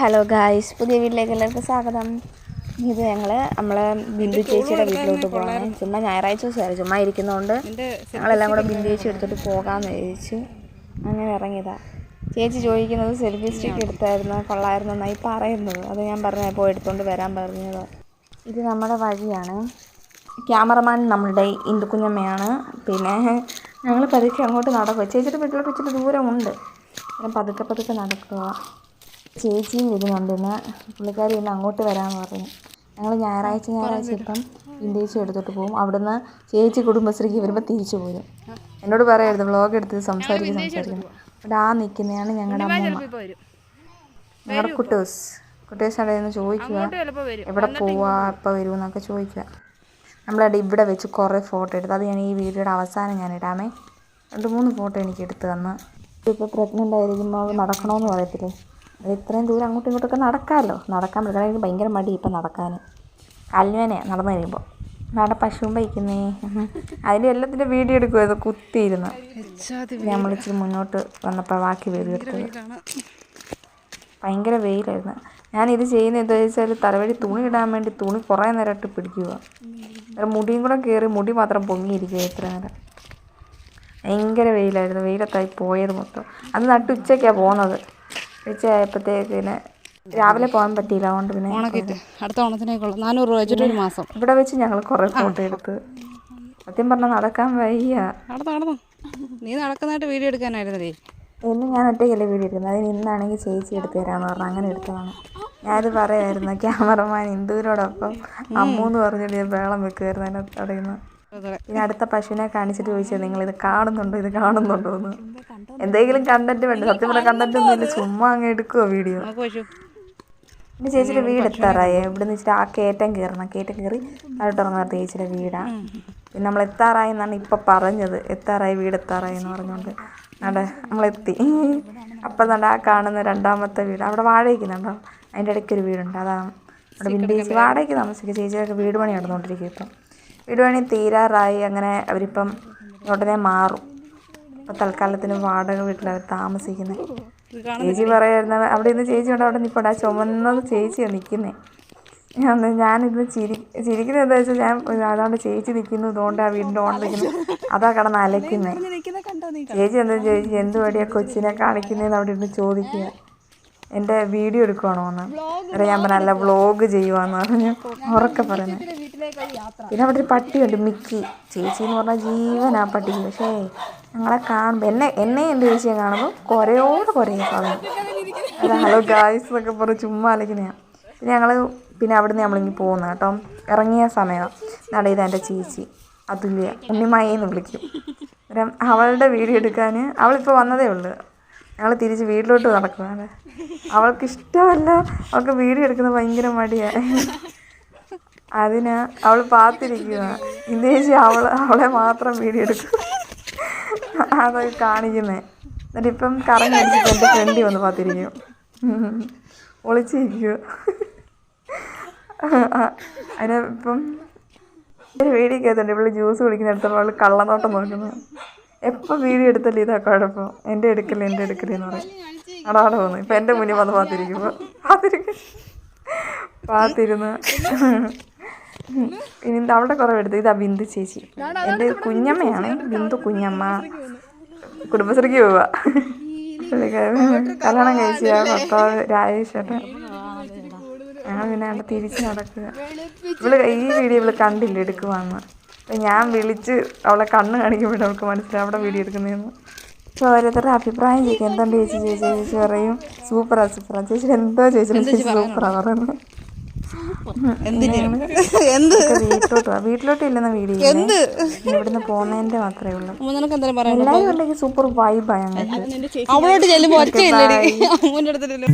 Hello guys പുതിയ വീട്ടിലേക്ക് എല്ലാവർക്കും സ്വാഗതം. ഇത് ഞങ്ങൾ നമ്മളെ ബിന്ദു ചേച്ചിയുടെ വീട്ടിലോട്ട് പോകണം ചുമ്മാ ഞായറാഴ്ച ദിവസമായിരുന്നു ചുമ്മാ ഇരിക്കുന്നതുകൊണ്ട് ഞങ്ങളെല്ലാം കൂടെ ബിന്ദു ചേച്ചി എടുത്തിട്ട് പോകാമെന്ന് വിചാരിച്ചു അങ്ങനെ ഇറങ്ങിയതാ. ചേച്ചി ചോദിക്കുന്നത് സെൽഫി സ്റ്റിക്ക് എടുത്തായിരുന്നു കൊള്ളായിരുന്നു എന്നായി പറയുന്നത്. അത് ഞാൻ പറഞ്ഞു പോയി എടുത്തുകൊണ്ട് വരാൻ പറഞ്ഞത്. ഇത് നമ്മുടെ വഴിയാണ്. ക്യാമറമാൻ നമ്മളുടെ ഇന്ദുക്കുഞ്ഞമ്മയാണ്. പിന്നെ ഞങ്ങൾ പതുക്കെ അങ്ങോട്ട് നടക്കുക ചേച്ചിയുടെ വീട്ടിലോട്ട് ഇച്ചിരി ദൂരമുണ്ട്. പതുക്കെ പതുക്കെ നടക്കുക ചേച്ചിയും വരുന്നുണ്ട് ഇന്ന് പുള്ളിക്കാരി ഇന്ന് അങ്ങോട്ട് വരാമെന്ന് പറഞ്ഞു. ഞങ്ങൾ ഞായറാഴ്ച ഞായറാഴ്ച ഇപ്പം ഇന്ത്യച്ച് എടുത്തിട്ട് പോകും. അവിടുന്ന് ചേച്ചി കുടുംബശ്രീക്ക് വരുമ്പോൾ തിരിച്ചു പോരും. എന്നോട് പറയരുത് വ്ളോഗ് എടുത്ത് സംസാരിക്കും. സംസാരിക്കുന്നു അവിടെ ആ നിൽക്കുന്നതാണ് ഞങ്ങളുടെ അമ്മ ഞങ്ങളുടെ കുട്ടൂസ് കുട്ടൂസ് അവിടെ നിന്ന് ചോദിക്കുക എവിടെ പോവാ എപ്പോൾ വരും എന്നൊക്കെ ചോദിക്കുക നമ്മളവിടെ ഇവിടെ വെച്ച് കുറേ ഫോട്ടോ എടുത്തു. അത് ഞാൻ ഈ വീഡിയോയുടെ അവസാനം ഞാൻ ഇടാമേ. രണ്ട് മൂന്ന് ഫോട്ടോ എനിക്ക് എടുത്ത് തന്ന്. ഇപ്പോൾ പ്രഗ്നന്റ് ആയിരിക്കുമ്പോൾ അത് നടക്കണമെന്ന് പറയത്തില്ലേ? അത് ഇത്രയും ദൂരം അങ്ങോട്ടും ഇങ്ങോട്ടൊക്കെ നടക്കാമല്ലോ. നടക്കാൻ പറ്റില്ല എനിക്ക് ഭയങ്കര മടി ഇപ്പം നടക്കാൻ. കാലിനുവേനെ നടന്നു കഴിയുമ്പോൾ. നാടെ പശുവും വയ്ക്കുന്നേ. അതിന്റെ എല്ലാത്തിന്റെ വീഡിയോ എടുക്കുമായിരുന്നു കുത്തിയിരുന്ന്. നമ്മൾ ഇച്ചിരി മുന്നോട്ട് വന്നപ്പോൾ ബാക്കി വീഡിയോ എടുത്തത്. ഭയങ്കര വെയിലായിരുന്നു. ഞാൻ ഇത് ചെയ്യുന്നത് എന്താ വെച്ചാൽ തലവഴി തുണി ഇടാൻ വേണ്ടി തുണി കുറേ നേരമായിട്ട് പിടിക്കുക അന്നേരം മുടിയും കൂടെ കയറി മുടി മാത്രം പൊങ്ങിയിരിക്കുക ഇത്ര നേരം. ഭയങ്കര വെയിലായിരുന്നു. വെയിലത്തായി പോയത് മൊത്തം. അത് നട്ട് ഉച്ചയ്ക്കാണ് പോകുന്നത് ഉച്ചയായപ്പോഴത്തേക്കിന് രാവിലെ പോകാൻ പറ്റിയില്ല അതുകൊണ്ട് പിന്നെ ഓണക്കിറ്റ് അടുത്ത ഓണത്തിനേക്കുള്ള. നാനൂറ് രൂപ വെച്ചിട്ട് ഒരു മാസം. ഇവിടെ വെച്ച് ഞങ്ങൾ കുറേ ഫോട്ടോ എടുത്ത്. സത്യം പറഞ്ഞാൽ നടക്കാൻ വയ്യ. നടന്നു നടന്നു. നീ നടക്കുന്നതായിട്ട് വീഡിയോ എടുക്കാനായിരുന്നേ ഇന്ന് ഞാൻ ഒറ്റയ്ക്കല്ലേ വീഡിയോ എടുക്കുന്നത്. അതിന് ഇന്നാണെങ്കിൽ ചേച്ചി എടുത്ത് തരാമെന്ന് പറഞ്ഞു. അങ്ങനെ എടുത്തതാണ്. ഞാനത് പറയായിരുന്നു ക്യാമറമാൻ ഇന്ദുവിനോടൊപ്പം അമ്മൂന്ന് പറഞ്ഞിട്ട് ഞാൻ വേളം വെക്കുമായിരുന്നു അതിനകത്ത് അവിടെ പിന്നെ അടുത്ത പശുവിനെ കാണിച്ചിട്ട് ചോദിച്ചത് നിങ്ങൾ ഇത് കാണുന്നുണ്ടോ? ഇത് കാണുന്നുണ്ടോ എന്ന്. എന്തെങ്കിലും കണ്ടന്റ് വേണ്ട? സത്യം പറഞ്ഞ കണ്ടന്റ് ഒന്നും ഇല്ല. ചുമ്മാ അങ്ങ് എടുക്കുവോ വീഡിയോ. പിന്നെ ചേച്ചിയുടെ വീട് എത്താറായി? ഇവിടുന്ന് വെച്ചിട്ട് ആ കയറ്റം കയറണം. കയറ്റം കയറി താഴോട്ട് ഇറങ്ങുന്ന ചേച്ചിയുടെ വീടാണ് പിന്നെ നമ്മൾ എത്താറായി എന്നാണ് ഇപ്പം പറഞ്ഞത്. എത്താറായി വീട് എത്താറായി എന്ന് പറഞ്ഞോണ്ട് അവിടെ നമ്മളെത്തി അപ്പം തന്നെ ആ കാണുന്ന രണ്ടാമത്തെ വീട്. അവിടെ വാഴയ്ക്കുന്നുണ്ടോ അതിന്റെ അതിന്റെ ഇടയ്ക്ക് ഒരു വീടുണ്ട്. അതാണ് അവിടെ വിൻഡേജ് വാടകയ്ക്ക് താമസിക്കുക ചേച്ചിയൊക്കെ വീട് പണി നടന്നുകൊണ്ടിരിക്കും ഇപ്പം. വീട് തീരാറായി. അങ്ങനെ അവരിപ്പം ഉടനെ മാറും. ഇപ്പം തൽക്കാലത്തിന് വാടക വീട്ടിൽ അവർ താമസിക്കുന്നത് ചേച്ചി പറയായിരുന്നു അവിടെ ഇന്ന് ചേച്ചി ഉണ്ട് അവിടെ നിൽപ്പുണ്ട് ആ ചുമന്നത് ചേച്ചിയാണ് നിൽക്കുന്നത് ഞാനിന്ന് ചിരി ചിരിക്കുന്നത് എന്താ വെച്ചാൽ ഞാൻ അതുകൊണ്ട് ചേച്ചി നിൽക്കുന്നു ഇതുകൊണ്ട് ആ വീടിന്റെ ഓൺ നിൽക്കുന്നു അതാ കിടന്ന് നീ ചേച്ചി എന്താ ചേച്ചി എന്ത് വഴിയാ കൊച്ചിനെ കാണിക്കുന്നതെന്ന് അവിടെ ഇരുന്ന് ചോദിക്കുക. എന്റെ വീഡിയോ എടുക്കുവാണോ എന്ന് ഞാൻ പറഞ്ഞ വ്ളോഗ് ചെയ്യുവാന്ന് പറഞ്ഞു ഉറക്കെ പറയുന്നത് പിന്നെ അവിടെ ഒരു പട്ടിയുണ്ട് മിക്കി. ചേച്ചി എന്ന് പറഞ്ഞാൽ ജീവനാ പട്ടിക്ക് പക്ഷേ ഞങ്ങളെ കാണുമ്പോൾ എന്നെ എന്നെ എന്റെ ചേച്ചിയെ കാണുമ്പോൾ കുറയോട് കുറേ സാധനം ഹലോ ഗായ്സ് എന്നൊക്കെ പറഞ്ഞ് ചുമ്മാ അലക്കുന്നതാണ് പിന്നെ ഞങ്ങൾ പിന്നെ അവിടെ നിന്ന് നമ്മളിങ്ങി പോകുന്നത് കേട്ടോ. ഇറങ്ങിയ സമയമാണ് നടയത് എന്റെ ചേച്ചി. അതുല്യ. ഉണ്ണിമായി എന്ന് വിളിക്കും. അവളുടെ വീഡിയോ എടുക്കാൻ അവളിപ്പോൾ വന്നതേ ഉള്ളൂ. ഞങ്ങൾ തിരിച്ച് വീട്ടിലോട്ട് നടക്കുകയാണ് അവൾക്ക് ഇഷ്ടമല്ല അവൾക്ക് വീഡിയോ എടുക്കുന്നത് ഭയങ്കര മടിയാണ് അതിന് അവൾ പാത്തിരിക്കുക ഇന്ത്യേച്ചി അവൾ അവളെ മാത്രം വീഡിയോ അതൊക്കെ കാണിക്കുന്നത് എന്നിട്ട് ഇപ്പം കറങ്ങി അടിച്ചിട്ട് എന്റെ ഫ്രണ്ടി വന്ന് പാത്തിരിക്കും. ഒളിച്ചിരിക്കുക അതിന് ഇപ്പം ഒരു വീഡിയോ കേൾക്കുന്നുണ്ട് ഇവൾ ജ്യൂസ് കുടിക്കുന്നിടത്തോളം അവൾ കള്ളനോട്ടം നോക്കുന്നു. എപ്പോൾ വീഡിയോ എടുത്തല്ലേ ഇതാ കുഴപ്പം? എന്റെ എടുക്കല്ലേ എന്റെ എടുക്കല്ലേ എന്ന് പറയും. അവിടെ അവിടെ വന്നു. ഇപ്പം എന്റെ മുന്നിൽ വന്ന് പാത്തിരിക്കുമ്പോൾ പാത്തിരിക്കും. പാത്തിരുന്ന്. ഇത് അവിടെ കുറവ് എടുത്ത് ഇതാ ബിന്ദു ചേച്ചി. എന്റെ കുഞ്ഞമ്മയാണ്. ബിന്ദു കുഞ്ഞമ്മ. കുടുംബശ്രീക്ക് പോവുക പുള്ളിക്കാരൻ കല്യാണം കഴിച്ച ഭർത്താവ് രാജേഷ് ചേട്ടൻ. ഞങ്ങൾ പിന്നെ അവിടെ തിരിച്ച് നടക്കുക. ഇവൾ ഈ വീഡിയോ ഇവൾ കണ്ടില്ല എടുക്കുവാന്ന്. അപ്പൊ ഞാൻ വിളിച്ച് അവളെ കണ്ണ് കാണിക്കുമ്പോൾ അവൾക്ക് മനസ്സിലായി അവിടെ വീഡിയോ എടുക്കുന്നതെന്ന്. അപ്പോൾ ഓരോരുത്തരുടെ അഭിപ്രായം ചോദിക്കും. എന്തുണ്ട് ചേച്ചി? ചേച്ചി ചേച്ചി പറയും. സൂപ്പറാ സൂപ്പറാ. ചേച്ചി എന്തോ ചേച്ചി ചേച്ചി സൂപ്പറാ പറയുന്നത്. എന്ത്? വീട്ടിലോട്ട് വീട്ടിലോട്ട് ഇല്ലെന്ന വീഡിയോ ഇവിടുന്ന് പോകുന്നതിന്റെ മാത്രമേ ഉള്ളൂ. നിനക്ക് എന്തായാലും പറയാം എല്ലാവരും ഉണ്ടെങ്കിൽ സൂപ്പർ വൈബാണ് അവളോട്ട് ചെല്ലുമ്പോ ഇല്ലേ അമ്മൂന്റെ അടുത്തില്ലല്ലോ